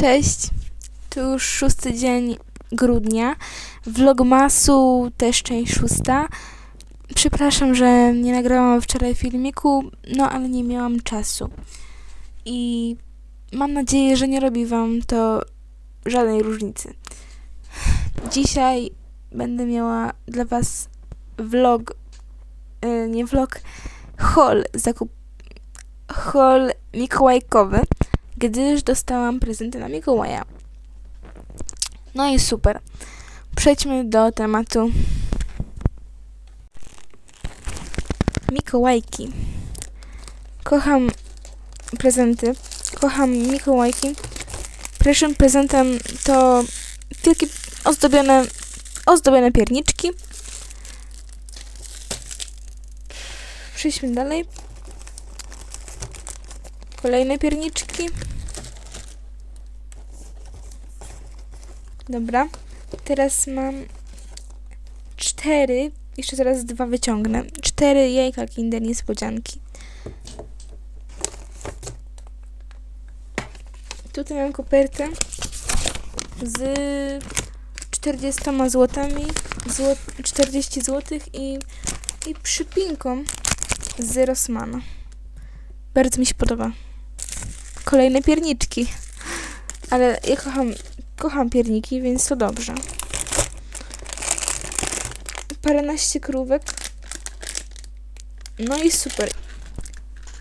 Cześć, tu już szósty dzień grudnia. Vlogmasu też część szósta. Przepraszam, że nie nagrałam wczoraj filmiku, no ale nie miałam czasu. I mam nadzieję, że nie robi wam to żadnej różnicy. Dzisiaj będę miała dla was vlog, e, nie vlog, haul zakup, haul mikołajkowy gdyż dostałam prezenty na Mikołaja. No i super. Przejdźmy do tematu. Mikołajki. Kocham prezenty. Kocham Mikołajki. Pierwszym prezentem to wielkie ozdobione, ozdobione pierniczki. Przejdźmy dalej. Kolejne pierniczki. Dobra. Teraz mam cztery. Jeszcze zaraz dwa wyciągnę. Cztery jajka Kinder Niespodzianki. Tutaj mam kopertę z 40 złotami, zło, 40 złotych i, i przypinką z Rossmana. Bardzo mi się podoba. Kolejne pierniczki. Ale ja kocham, kocham pierniki, więc to dobrze. Paręnaście krówek. No i super.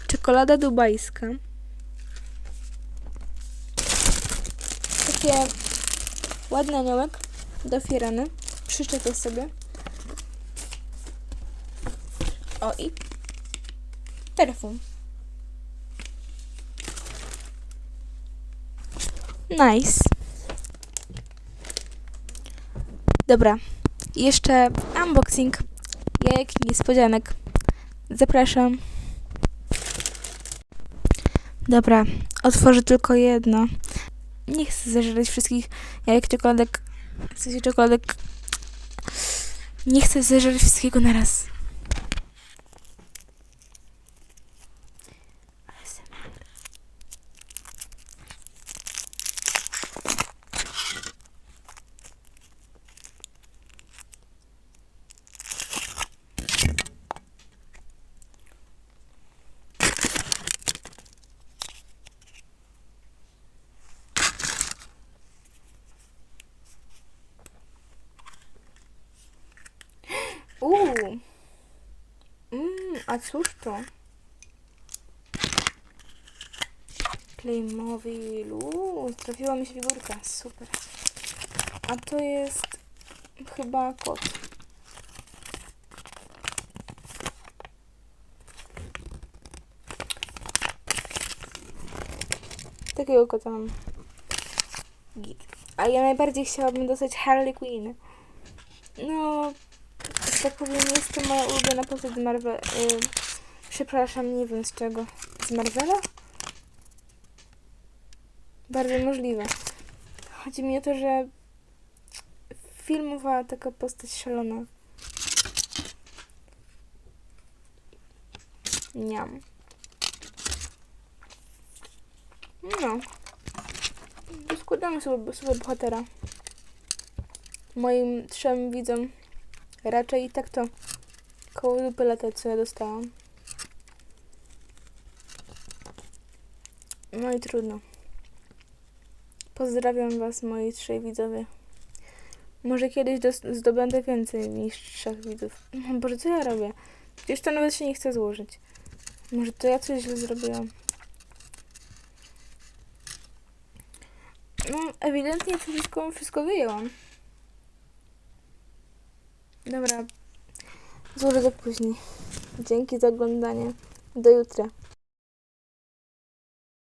Czekolada dubajska. Takie ładny aniołek do firany. Przyczepię sobie. O i perfum. Nice. Dobra. Jeszcze unboxing jajek niespodzianek. Zapraszam. Dobra, otworzę tylko jedno. Nie chcę zażerać wszystkich jajek czekoladek. W sensie czekoladek. Nie chcę zażerać wszystkiego na raz. Uuu. Mmm, a cóż to? Playmobil. Uuu, trafiła mi się figurka. Super. A to jest chyba kot. Takiego kota mam. Git. A ja najbardziej chciałabym dostać Harley Quinn. No, jest to moja ulubiona postać z Marvel. Y, przepraszam, nie wiem z czego. Z Marvela? Bardzo możliwe. Chodzi mi o to, że filmowa taka postać szalona. Niam. No. Składamy sobie, sobie bohatera. Moim trzem widzom Raczej i tak to koło dupy lata, co ja dostałam. No i trudno. Pozdrawiam Was, moi trzej widzowie. Może kiedyś zdobędę więcej niż trzech widzów. No, Boże, co ja robię? Przecież to nawet się nie chce złożyć. Może to ja coś źle zrobiłam. No, ewidentnie wszystko, wszystko wyjęłam. Dobra, złożę go później. Dzięki za oglądanie. Do jutra.